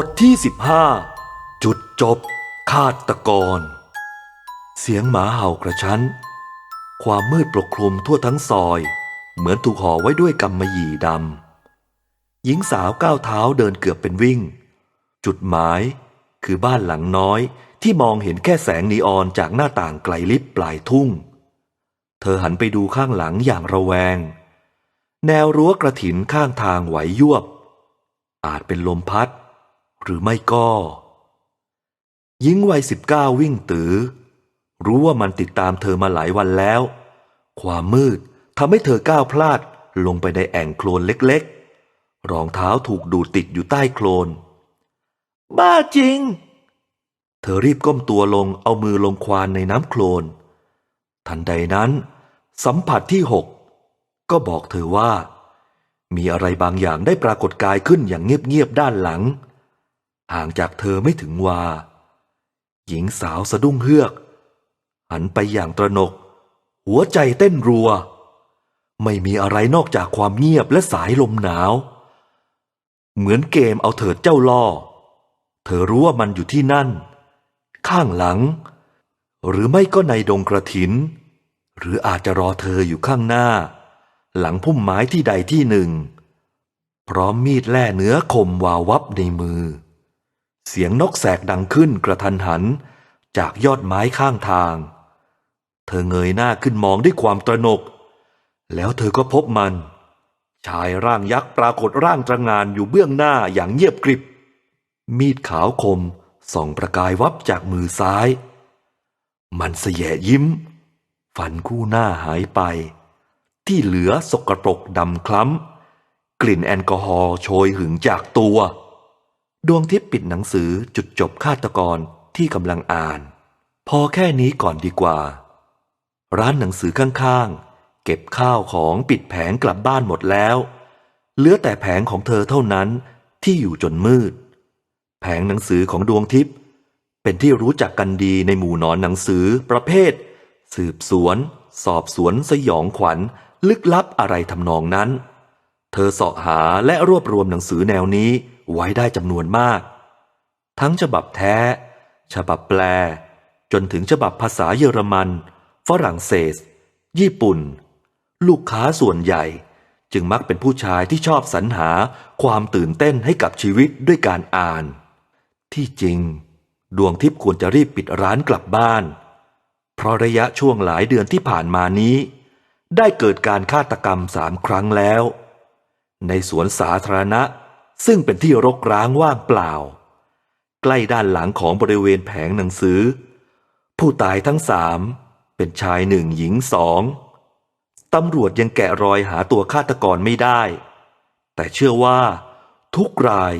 บทที่ 15 จุดจบ ฆาตกร เสียงหมาเห่ากระชั้น ความมืดปกคลุมทั่วทั้งซอย เหมือนถูกห่อไว้ด้วยกำมะหยี่ดำ หญิงสาวก้าวเท้าเดินเกือบเป็นวิ่ง จุดหมายคือบ้านหลังน้อยที่มองเห็นแค่แสงนีออนจากหน้าต่างไกลลิบปลายทุ่ง เธอหันไปดูข้างหลังอย่างระแวง แนวรั้วกระถินข้างทางไหวยวบ อาจเป็นลมพัด หรือไม่ก็หญิงวัยสิบเก้าวิ่งตือ รู้ว่ามันติดตามเธอมาหลายวันแล้ว ความมืดทำให้เธอก้าวพลาดลงไปในแอ่งโคลนเล็กๆ รองเท้าถูกดูดติดอยู่ใต้โคลน บ้าจริง เธอรีบก้มตัวลงเอามือลงควานในน้ำโคลน ทันใดนั้น สัมผัสที่หกก็บอกเธอว่า มีอะไรบางอย่างได้ปรากฏกายขึ้นอย่างเงียบๆด้านหลัง ห่างจากเธอไม่ถึงวา หญิงสาวสะดุ้งเฮือก หันไปอย่างตระหนก หัวใจเต้นรัว ไม่มีอะไรนอกจากความเงียบและสายลมหนาว เหมือนเกมเอาเถิดเจ้าล่อ เธอรู้ว่ามันอยู่ที่นั่น ข้างหลัง หรือไม่ก็ในดงกระถิน หรืออาจจะรอเธออยู่ข้างหน้า หลังพุ่มไม้ที่ใดที่หนึ่ง พร้อมมีดแล่เนื้อคมวาววับในมือ เสียงนกแสกดังขึ้นกระทันหัน จากยอดไม้ข้างทาง เธอเงยหน้าขึ้นมองด้วยความตระหนก แล้วเธอก็พบมัน ชายร่างยักษ์ปรากฏร่างตระงานอยู่เบื้องหน้าอย่างเงียบกริบ มีดขาวคมส่องประกายวับจากมือซ้าย มันเสยยิ้มฟันคู่หน้าหายไป ที่เหลือสกปรกดำคล้ำ กลิ่นแอลกอฮอล์โชยหึงจากตัว ดวงทิพย์ปิดหนังสือจุดจบฆาตกรที่กำลังอ่าน พอแค่นี้ก่อนดีกว่า ร้านหนังสือข้างๆ เก็บข้าวของปิดแผงกลับบ้านหมดแล้ว เหลือแต่แผงของเธอเท่านั้นที่อยู่จนมืด แผงหนังสือของดวงทิพย์เป็นที่รู้จักกันดีในหมู่นอนหนังสือประเภท สืบสวน สอบสวนสยองขวัญ ลึกลับอะไรทำนองนั้น เธอเสาะหาและรวบรวมหนังสือแนวนี้ ไว้ได้จำนวนมาก ทั้งฉบับแท้ ฉบับแปล จนถึงฉบับภาษาเยอรมัน ฝรั่งเศส ญี่ปุ่น ลูกค้าส่วนใหญ่ จึงมักเป็นผู้ชายที่ชอบสรรหาความตื่นเต้นให้กับชีวิตด้วยการอ่าน ที่จริง ดวงทิพย์ควรจะรีบปิดร้านกลับบ้าน เพราะระยะช่วงหลายเดือนที่ผ่านมานี้ ได้เกิดการฆาตกรรมสามครั้งแล้ว ในสวนสาธารณะ ซึ่งเป็นที่รกร้างว่างเปล่า ใกล้ด้านหลังของบริเวณแผงหนังสือ ผู้ตายทั้งสามเป็นชายหนึ่งหญิงสองตำรวจยังแกะรอยหาตัวฆาตกรไม่ได้ แต่เชื่อว่า ทุกราย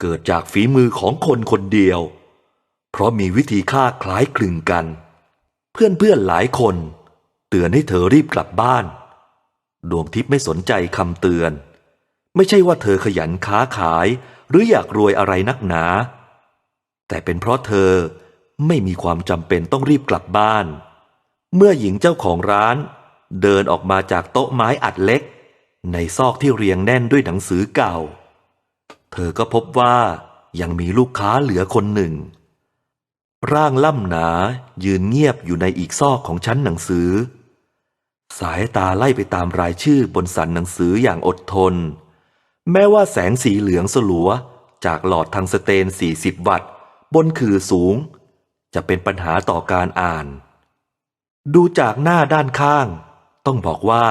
เกิดจากฝีมือของคนคนเดียว เพราะมีวิธีฆ่าคล้ายคลึงกัน เพื่อนๆหลายคน เตือนให้เธอรีบกลับบ้าน ดวงทิพย์ไม่สนใจคำเตือน ไม่ใช่ว่าเธอขยันค้าขาย หรืออยากรวยอะไรนักหนา แต่เป็นเพราะเธอไม่มีความจำเป็นต้องรีบกลับบ้าน เมื่อหญิงเจ้าของร้าน เดินออกมาจากโต๊ะไม้อัดเล็ก ในซอกที่เรียงแน่นด้วยหนังสือเก่า เธอก็พบว่ายังมีลูกค้าเหลือคนหนึ่ง ร่างล่ำหนายืนเงียบอยู่ในอีกซอกของชั้นหนังสือ สายตาไล่ไปตามรายชื่อบนสันหนังสืออย่างอดทน แม้ว่าแสงสีเหลืองสลัว จากหลอดทางสเตน 40 วัตต์ บนคือสูง จะเป็นปัญหาต่อการอ่าน ดูจากหน้าด้านข้าง ต้องบอกว่า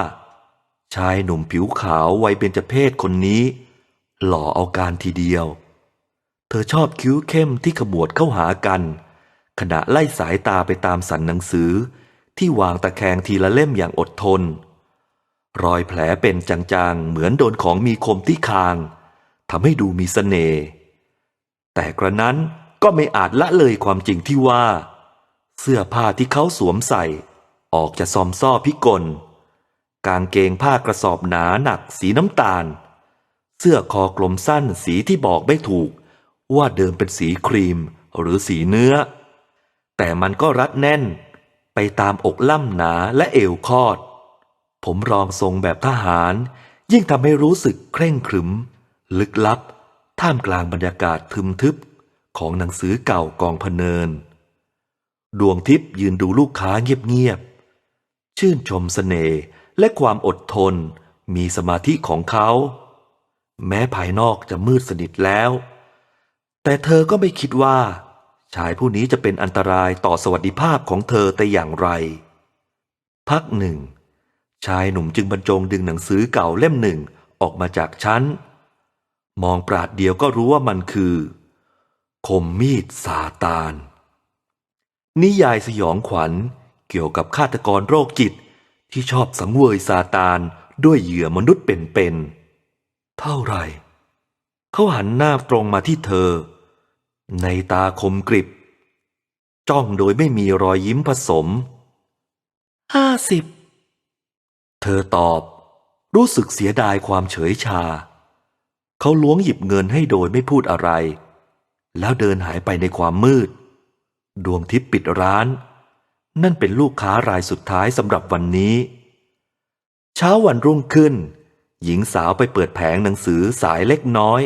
ชายหนุ่มผิวขาววัยเบญจเพศคนนี้ หล่อเอาการทีเดียว เธอชอบคิ้วเข้มที่ขมวดเข้าหากัน ขณะไล่สายตาไปตามสันหนังสือที่วางตะแคงทีละเล่มอย่างอดทน รอยแผลเป็นจางๆ เหมือนโดนของมีคมที่คางทำให้ดูมีสเสน่ห์แต่กระนั้นก็ไม่อาจละเลยความจริงที่ว่า เสื้อผ้าที่เขาสวมใส่ ออกจะซอมซ่อพิกล กางเกงผ้ากระสอบหนาหนักสีน้ำตาล เสื้อคอกลมสั้นสีที่บอกไม่ถูก ว่าเดิมเป็นสีครีมหรือสีเนื้อ แต่มันก็รัดแน่น ไปตามอกล่ำหนาและเอวคอด ผมรองทรงแบบทหาร ยิ่งทำให้รู้สึกเคร่งขรึม ลึกลับ ท่ามกลางบรรยากาศทึมทึบของหนังสือเก่ากองพเนิน ดวงทิพย์ยืนดูลูกค้าเงียบๆ ชื่นชมเสน่ห์และความอดทนมีสมาธิของเขา แม้ภายนอกจะมืดสนิทแล้ว แต่เธอก็ไม่คิดว่า ชายผู้นี้จะเป็นอันตรายต่อสวัสดิภาพของเธอแต่อย่างไร พักหนึ่ง ชายหนุ่มจึงบรรจงดึงหนังสือเก่าเล่มหนึ่งออกมาจากชั้น มองปราดเดียวก็รู้ว่ามันคือ คมมีดซาตาน นิยายสยองขวัญเกี่ยวกับฆาตกรโรคจิตที่ชอบสังเวยซาตานด้วยเหยื่อมนุษย์เป็นๆ เท่าไหร่ เขาหันหน้าตรงมาที่เธอ ในตาคมกริบ จ้องโดยไม่มีรอยยิ้มผสม ห้าสิบ ธอตอบ รู้สึกเสียดายความเฉยชา เขาล้วงหยิบเงินให้โดยไม่พูดอะไร แล้วเดินหายไปในความมืด ดวงทิพย์ปิดร้าน นั่นเป็นลูกค้ารายสุดท้ายสำหรับวันนี้ เช้าวันรุ่งขึ้น หญิงสาวไปเปิดแผงหนังสือสายเล็กน้อย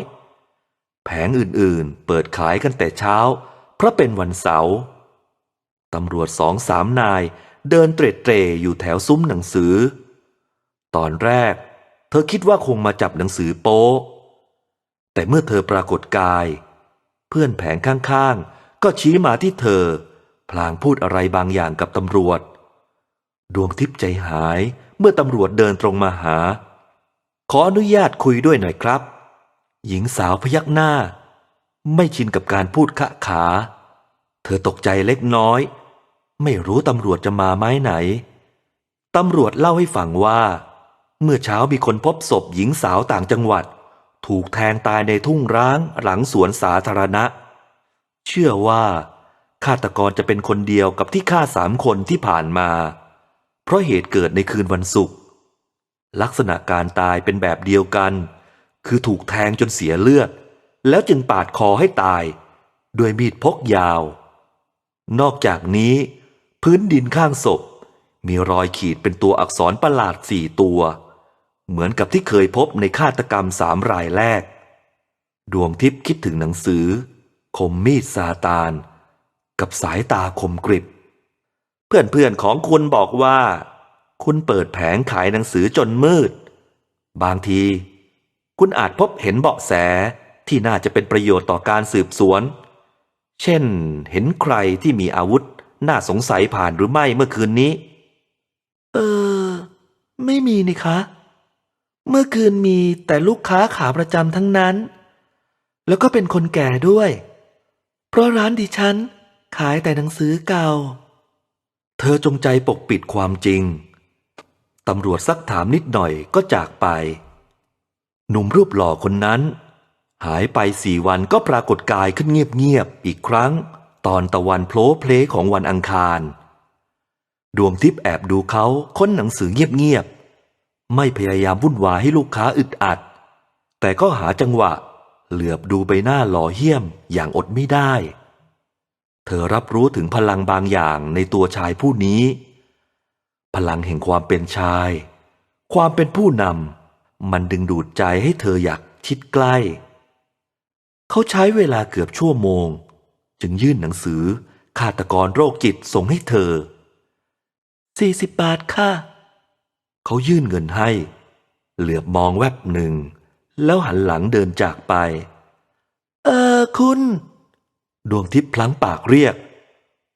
แผงอื่นๆ เปิดขายกันแต่เช้า เพราะเป็นวันเสาร์ตำรวจสองสามนายเดินเตร็ดเตรอยู่แถวซุ้มหนังสือ ตอนแรก เธอคิดว่าคงมาจับหนังสือโป๊แต่เมื่อเธอปรากฏกาย เพื่อนแผงข้างๆ ก็ชี้มาที่เธอ พลางพูดอะไรบางอย่างกับตำรวจ ดวงทิพย์ใจหายเมื่อตำรวจเดินตรงมาหา ขออนุญาตคุยด้วยหน่อยครับ หญิงสาวพยักหน้า ไม่ชินกับการพูดขะขา เธอตกใจเล็กน้อย ไม่รู้ตำรวจจะมาไม้ไหน ตำรวจเล่าให้ฟังว่า เมื่อเช้ามีคนพบศพหญิงสาวต่างจังหวัด ถูกแทงตายในทุ่งร้างหลังสวนสาธารณะ เชื่อว่าฆาตกรจะเป็นคนเดียวกับที่ฆ่าสามคนที่ผ่านมา เพราะเหตุเกิดในคืนวันศุกร์ลักษณะการตายเป็นแบบเดียวกัน คือถูกแทงจนเสียเลือด แล้วจึงปาดคอให้ตายด้วยมีดพกยาว นอกจากนี้ พื้นดินข้างศพ มีรอยขีดเป็นตัวอักษรประหลาดสี่ตัว เหมือนกับที่เคยพบในฆาตกรรมสามรายแรก ดวงทิพย์คิดถึงหนังสือ คมมีดซาตาน กับสายตาคมกริบ เพื่อนๆของคุณบอกว่า คุณเปิดแผงขายหนังสือจนมืด บางที คุณอาจพบเห็นเบาะแสที่น่าจะเป็นประโยชน์ต่อการสืบสวน เช่น เห็นใครที่มีอาวุธน่าสงสัยผ่านหรือไม่เมื่อคืนนี้ เออ ไม่มีนี่คะ เมื่อคืนมีแต่ลูกค้าขาประจำทั้งนั้น แล้วก็เป็นคนแก่ด้วย เพราะร้านดิฉันขายแต่หนังสือเก่า เธอจงใจปกปิดความจริง ตำรวจซักถามนิดหน่อยก็จากไป หนุ่มรูปหล่อคนนั้น หายไปสี่วันก็ปรากฏกายขึ้นเงียบๆอีกครั้ง ตอนตะวันโผล่เพลของวันอังคาร ดวงทิพย์แอบดูเขาค้นหนังสือเงียบๆ ไม่พยายามวุ่นวายให้ลูกค้าอึดอัด แต่ก็หาจังหวะ เหลือบดูใบหน้าหล่อเหี้ยมอย่างอดไม่ได้ เธอรับรู้ถึงพลังบางอย่างในตัวชายผู้นี้ พลังแห่งความเป็นชาย ความเป็นผู้นำมันดึงดูดใจให้เธออยากชิดใกล้ เขาใช้เวลาเกือบชั่วโมง จึงยื่นหนังสือฆาตกรโรคจิตส่งให้เธอสี่สิบบาทค่ะ เขายื่นเงินให้ เหลือบมองแวบหนึ่ง แล้วหันหลังเดินจากไป เออคุณ ดวงทิพย์พลั้งปากเรียก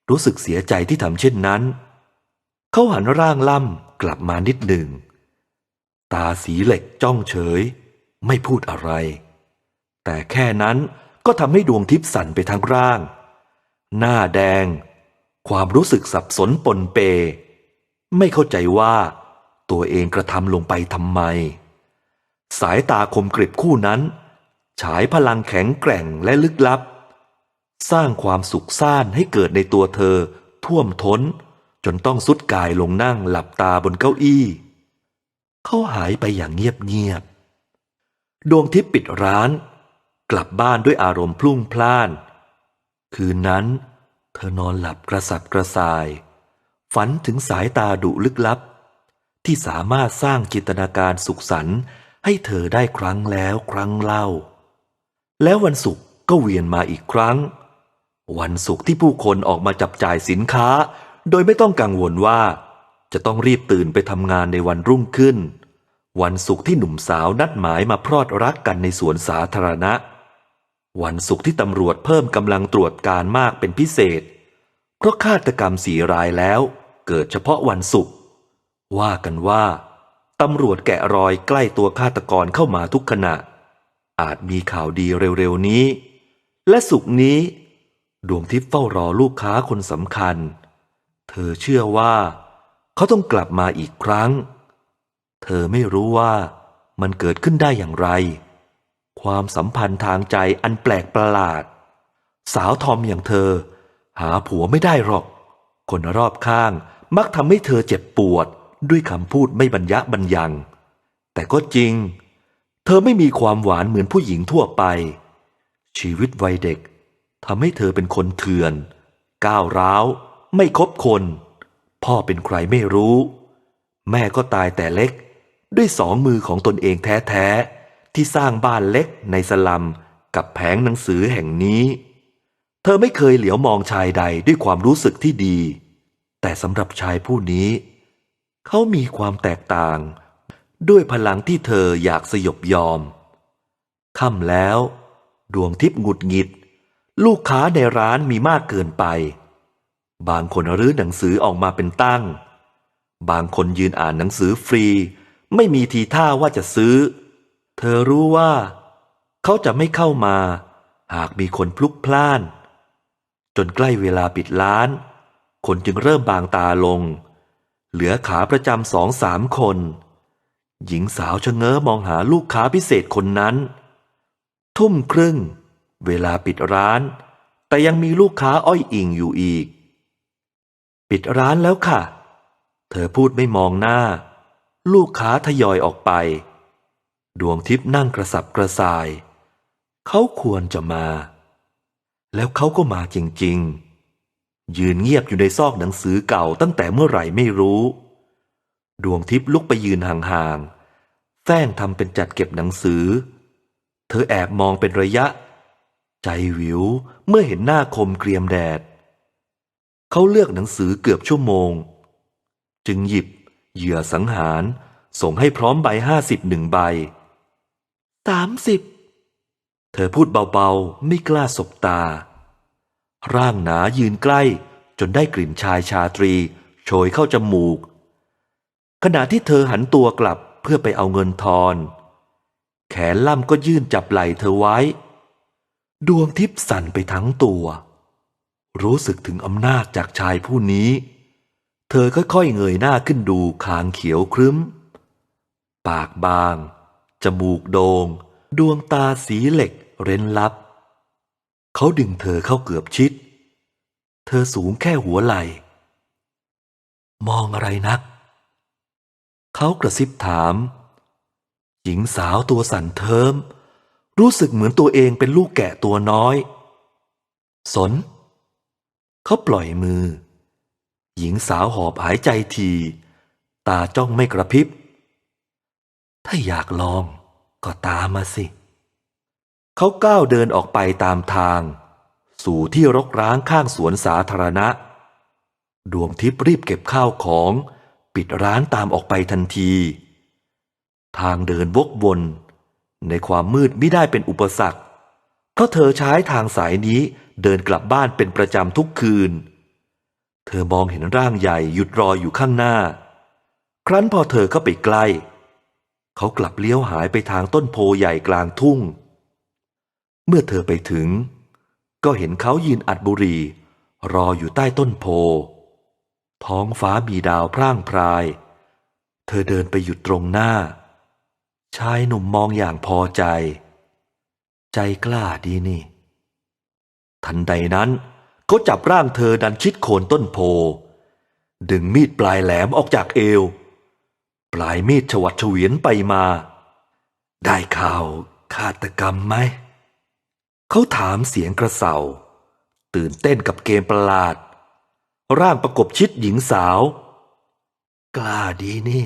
รู้สึกเสียใจที่ทำเช่นนั้น เขาหันร่างล่ำกลับมานิดหนึ่ง ตาสีเหล็กจ้องเฉย ไม่พูดอะไร แต่แค่นั้นก็ทำให้ดวงทิพย์สั่นไปทั้งร่าง หน้าแดง ความรู้สึกสับสนปนเป ไม่เข้าใจว่า ตัวเองกระทำลงไปทำไม สายตาคมกริบคู่นั้น ฉายพลังแข็งแกร่งและลึกลับ สร้างความสุขซ่านให้เกิดในตัวเธอ ท่วมท้น จนต้องสุดกายลงนั่งหลับตาบนเก้าอี้ เขาหายไปอย่างเงียบๆดวงทิพย์ปิดร้าน กลับบ้านด้วยอารมณ์พลุ่งพล่าน คืนนั้น เธอนอนหลับกระสับกระส่าย ฝันถึงสายตาดุลึกลับ ที่สามารถสร้างจินตนาการสุขสันต์ให้เธอได้ครั้งแล้วครั้งเล่า แล้ววันศุกร์ก็เวียนมาอีกครั้ง วันศุกร์ที่ผู้คนออกมาจับจ่ายสินค้า โดยไม่ต้องกังวลว่า จะต้องรีบตื่นไปทำงานในวันรุ่งขึ้น วันศุกร์ที่หนุ่มสาวนัดหมายมาพรอดรักกันในสวนสาธารณะ วันศุกร์ที่ตำรวจเพิ่มกำลังตรวจการมากเป็นพิเศษ เพราะฆาตกรรมสีรายแล้ว เกิดเฉพาะวันศุกร์ ว่ากันว่าตำรวจแกะรอยใกล้ตัวฆาตกรเข้ามาทุกขณะ อาจมีข่าวดีเร็วๆนี้ และสุกนี้ ดวงทิพย์เฝ้ารอลูกค้าคนสำคัญ เธอเชื่อว่า เขาต้องกลับมาอีกครั้ง เธอไม่รู้ว่ามันเกิดขึ้นได้อย่างไร ความสัมพันธ์ทางใจอันแปลกประหลาด สาวทอมอย่างเธอ หาผัวไม่ได้หรอก คนรอบข้างมักทำให้เธอเจ็บปวด ด้วยคำพูดไม่บรรยะบรรยัง แต่ก็จริง เธอไม่มีความหวานเหมือนผู้หญิงทั่วไป ชีวิตวัยเด็กทำให้เธอเป็นคนเถื่อน ก้าวร้าว ไม่คบคน พ่อเป็นใครไม่รู้ แม่ก็ตายแต่เล็ก ด้วยสองมือของตนเองแท้ๆ ที่สร้างบ้านเล็กในสลัมกับแผงหนังสือแห่งนี้ เธอไม่เคยเหลียวมองชายใดด้วยความรู้สึกที่ดี แต่สำหรับชายผู้นี้ เขามีความแตกต่าง ด้วยพลังที่เธออยากสยบยอม ค่ำแล้ว ดวงทิพย์หงุดหงิด ลูกค้าในร้านมีมากเกินไป บางคนรื้อหนังสือออกมาเป็นตั้ง บางคนยืนอ่านหนังสือฟรี ไม่มีทีท่าว่าจะซื้อ เธอรู้ว่า เขาจะไม่เข้ามา หากมีคนพลุกพล่าน จนใกล้เวลาปิดร้าน คนจึงเริ่มบางตาลง เหลือขาประจำสองสามคน หญิงสาวชะเง้อมองหาลูกค้าพิเศษคนนั้น ทุ่มครึ่ง เวลาปิดร้าน แต่ยังมีลูกค้าอ้อยอิงอยู่อีก ปิดร้านแล้วค่ะ เธอพูดไม่มองหน้า ลูกค้าทยอยออกไป ดวงทิพย์นั่งกระสับกระส่าย เขาควรจะมา แล้วเขาก็มาจริง ๆ ยืนเงียบอยู่ในซอกหนังสือเก่าตั้งแต่เมื่อไหร่ไม่รู้ ดวงทิพย์ลุกไปยืนห่างๆแฟ้งทำเป็นจัดเก็บหนังสือ เธอแอบมองเป็นระยะ ใจวิวเมื่อเห็นหน้าคมเกรียมแดด เขาเลือกหนังสือเกือบชั่วโมง จึงหยิบเหยื่อสังหารส่งให้พร้อมใบห้าสิบหนึ่งใบสามสิบ เธอพูดเบาๆ ไม่กล้าสบตา ร่างหนายืนใกล้จนได้กลิ่นชายชาตรี โชยเข้าจมูก ขณะที่เธอหันตัวกลับเพื่อไปเอาเงินทอน แขนล่ำก็ยื่นจับไหล่เธอไว้ ดวงทิพย์สั่นไปทั้งตัว รู้สึกถึงอำนาจจากชายผู้นี้ เธอค่อยๆเงยหน้าขึ้นดูคางเขียวครึ้ม ปากบาง จมูกโดง่งดวงตาสีเหล็กเร้นลับ เขาดึงเธอเข้าเกือบชิด เธอสูงแค่หัวไหล่ มองอะไรนัก เขากระซิบถาม หญิงสาวตัวสั่นเทิม รู้สึกเหมือนตัวเองเป็นลูกแกะตัวน้อย สน เขาปล่อยมือ หญิงสาวหอบหายใจที ตาจ้องไม่กระพริบ ถ้าอยากลองก็ตามมาสิ เขาก้าวเดินออกไปตามทาง สู่ที่รกร้างข้างสวนสาธารณะ ดวงทิพย์รีบเก็บข้าวของ ปิดร้านตามออกไปทันที ทางเดินวกวน ในความมืดไม่ได้เป็นอุปสรรคเพราะเธอใช้ทางสายนี้เดินกลับบ้านเป็นประจำทุกคืน เธอมองเห็นร่างใหญ่หยุดรออยู่ข้างหน้า ครั้นพอเธอเข้าไปใกล้ เขากลับเลี้ยวหายไปทางต้นโพใหญ่กลางทุ่ง เมื่อเธอไปถึง ก็เห็นเขายืนอัดบุหรีรออยู่ใต้ต้นโพ ท้องฟ้ามีดาวพร่างพราย เธอเดินไปหยุดตรงหน้า ชายหนุ่มมองอย่างพอใจ ใจกล้าดีนี่ ทันใดนั้นเขาจับร่างเธอดันชิดโคนต้นโพ ดึงมีดปลายแหลมออกจากเอว ปลายมีดฉวัดเฉวียนไปมา ได้ข่าวฆาตกรรมไหม เขาถามเสียงกระเสาตื่นเต้นกับเกมประหลาด ร่างประกบชิดหญิงสาว กล้าดีนี่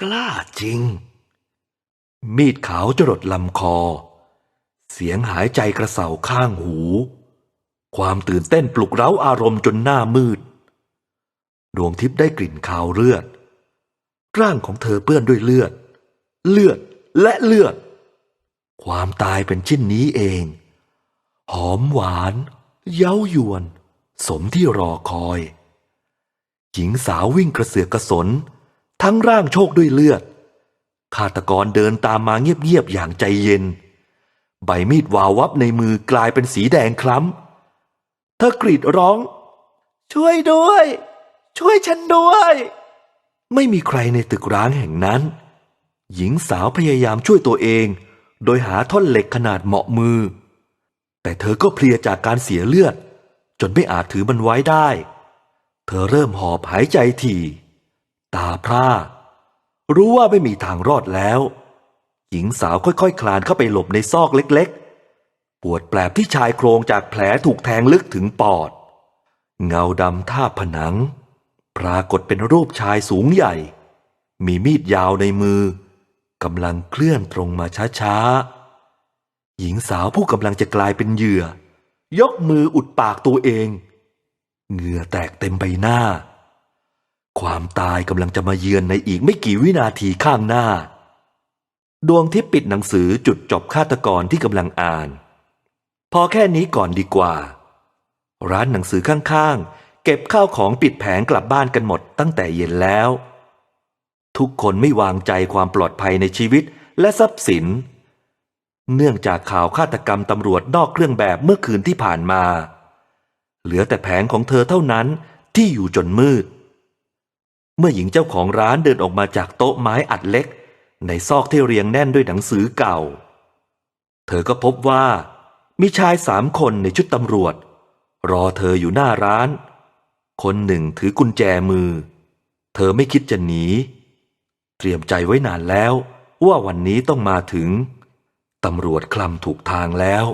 กล้าจริง มีดขาวจรดลำคอ เสียงหายใจกระเสาข้างหู ความตื่นเต้นปลุกเร้าอารมณ์จนหน้ามืด ดวงทิพย์ได้กลิ่นคาวเลือด ร่างของเธอเปื้อนด้วยเลือด เลือดและเลือด ความตายเป็นเช่นนี้เอง หอมหวาน เย้ายวน สมที่รอคอย หญิงสาววิ่งกระเสือกกระสน ทั้งร่างโชคด้วยเลือดฆาตกรเดินตามมาเงียบๆอย่างใจเย็น ใบมีดวาววับในมือกลายเป็นสีแดงคล้ำเธอกรีดร้อง ช่วยด้วย ช่วยฉันด้วย ไม่มีใครในตึกร้างแห่งนั้น หญิงสาวพยายามช่วยตัวเอง โดยหาท่อนเหล็กขนาดเหมาะมือ แต่เธอก็เพลียจากการเสียเลือด จนไม่อาจถือมันไว้ได้ เธอเริ่มหอบหายใจถี่ ตาพร่า รู้ว่าไม่มีทางรอดแล้ว หญิงสาวค่อยๆคลานเข้าไปหลบในซอกเล็กๆ ปวดแปลบที่ชายโครงจากแผลถูกแทงลึกถึงปอด เงาดำท่าผนัง ปรากฏเป็นรูปชายสูงใหญ่ มีมีดยาวในมือกำลังเคลื่อนตรงมาช้าๆ หญิงสาวผู้กำลังจะกลายเป็นเหยื่อ ยกมืออุดปากตัวเอง เหงื่อแตกเต็มใบหน้า ความตายกำลังจะมาเยือนในอีกไม่กี่วินาทีข้างหน้า ดวงทิพย์ปิดหนังสือจุดจบฆาตกรที่กำลังอ่าน พอแค่นี้ก่อนดีกว่า ร้านหนังสือข้างๆ เก็บข้าวของปิดแผงกลับบ้านกันหมดตั้งแต่เย็นแล้ว ทุกคนไม่วางใจความปลอดภัยในชีวิตและทรัพย์สิน เนื่องจากข่าวฆาตกรรมตำรวจนอกเครื่องแบบเมื่อคืนที่ผ่านมา เหลือแต่แผงของเธอเท่านั้นที่อยู่จนมืด เมื่อหญิงเจ้าของร้านเดินออกมาจากโต๊ะไม้อัดเล็ก ในซอกที่เรียงแน่นด้วยหนังสือเก่า เธอก็พบว่า มีชายสามคนในชุดตำรวจ รอเธออยู่หน้าร้าน คนหนึ่งถือกุญแจมือ เธอไม่คิดจะหนี เตรียมใจไว้นานแล้วว่าวันนี้ต้องมาถึง ตำรวจคลำถูกทางแล้ว